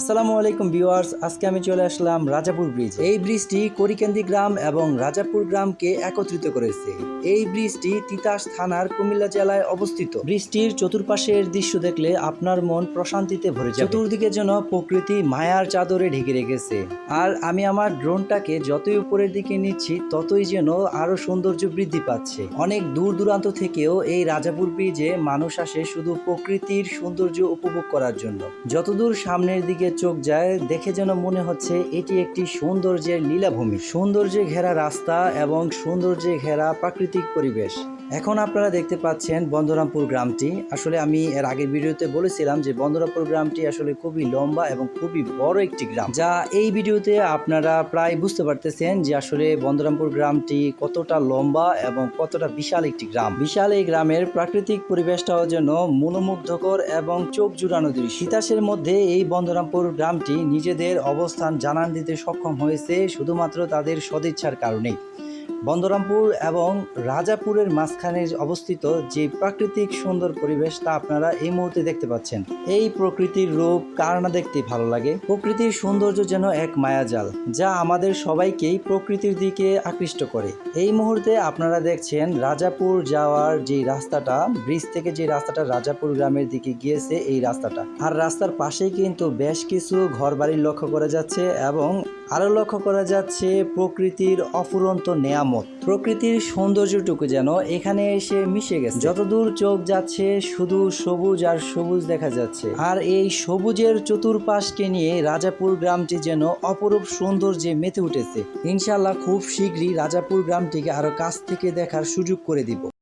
আসসালামু আলাইকুম ভিউয়ার্স, আজকে আমি চলে আসলাম রাজাপুর ব্রিজ এই ব্রিজটি করিকান্দি গ্রাম এবং রাজাপুর গ্রামকে একত্রিত করেছে। এই ব্রিজটি তিতাস থানার কুমিল্লা জেলায় অবস্থিত। ব্রিজটির চতুর্পাশের দৃশ্য দেখলে আপনার মন প্রশান্তিতে ভরে যাবে। চতুর্দিকে যেন প্রকৃতি মায়ার চাদরে ঢেকে রেখেছে। আর আমি আমার ড্রোনটাকে যতই উপরের দিকে নিচ্ছি, ততই যেন আরও সৌন্দর্য বৃদ্ধি পাচ্ছে। অনেক দূর দূরান্ত থেকেও এই রাজাপুর ব্রিজে মানুষ আসে শুধু প্রকৃতির সৌন্দর্য উপভোগ করার জন্য। যতদূর সামনের দিকে চোখ যায়, দেখে যেন মনে হচ্ছে এটি একটি সৌন্দর্যের লীলাভূমি। সৌন্দর্যে ঘেরা রাস্তা এবং সৌন্দর্যে ঘেরা প্রাকৃতিক পরিবেশ। এখন আপনারা দেখতে পাচ্ছেন বন্দরামপুর গ্রামটি। আসলে আমি এর আগের ভিডিওতে বলেছিলাম যে বন্দরামপুর গ্রামটি আসলে খুবই লম্বা এবং খুবই বড় একটি গ্রাম। যা এই ভিডিওতে আপনারা প্রায় বুঝতে পারতেছেন যে আসলে বন্দরামপুর গ্রামটি কতটা লম্বা এবং কতটা বিশাল একটি গ্রাম। বিশাল এই গ্রামের প্রাকৃতিক পরিবেশটাও যেন মনোমুগ্ধকর এবং চোখ জুড়ানো দৃশ্য। তিতাসের মধ্যে এই বন্দরামপুর গ্রামটি নিজেদের অবস্থান জানান দিতে সক্ষম হয়েছে শুধুমাত্র তাদের সদিচ্ছার কারণেই। বন্দরামপুর এবং রাজাপুরের মাঝখানে অবস্থিত যে প্রাকৃতিক সুন্দর পরিবেশ তা আপনারা এই মুহূর্তে দেখতে পাচ্ছেন। এই প্রকৃতির রূপ কার না দেখতে ভালো লাগে? প্রকৃতির সৌন্দর্য যেন এক মায়াজাল, যা আমাদের সবাইকেই প্রকৃতির দিকে আকৃষ্ট করে। এই মুহূর্তে আপনারা দেখছেন রাজাপুর যাওয়ার যে রাস্তাটা, ব্রিজ থেকে যে রাস্তাটা রাজাপুর গ্রামের দিকে গিয়েছে, এই রাস্তাটা। আর রাস্তার পাশেই কিন্তু বেশ কিছু ঘরবাড়ি লক্ষ্য করা যাচ্ছে এবং আরও লক্ষ্য করা যাচ্ছে প্রকৃতির অফুরন্ত নেয়ামত প্রকৃতির সৌন্দর্যটুকু যেন এখানে এসে মিশে গেছে। যতদূর চোখ যাচ্ছে, শুধু সবুজ আর সবুজ দেখা যাচ্ছে। আর এই সবুজের চতুর্পাশকে নিয়ে রাজাপুর গ্রামটি যেন অপরূপ সৌন্দর্যে মেতে উঠেছে। ইনশাল্লাহ খুব শীঘ্রই রাজাপুর গ্রামটিকে আরও কাছ থেকে দেখার সুযোগ করে দিব।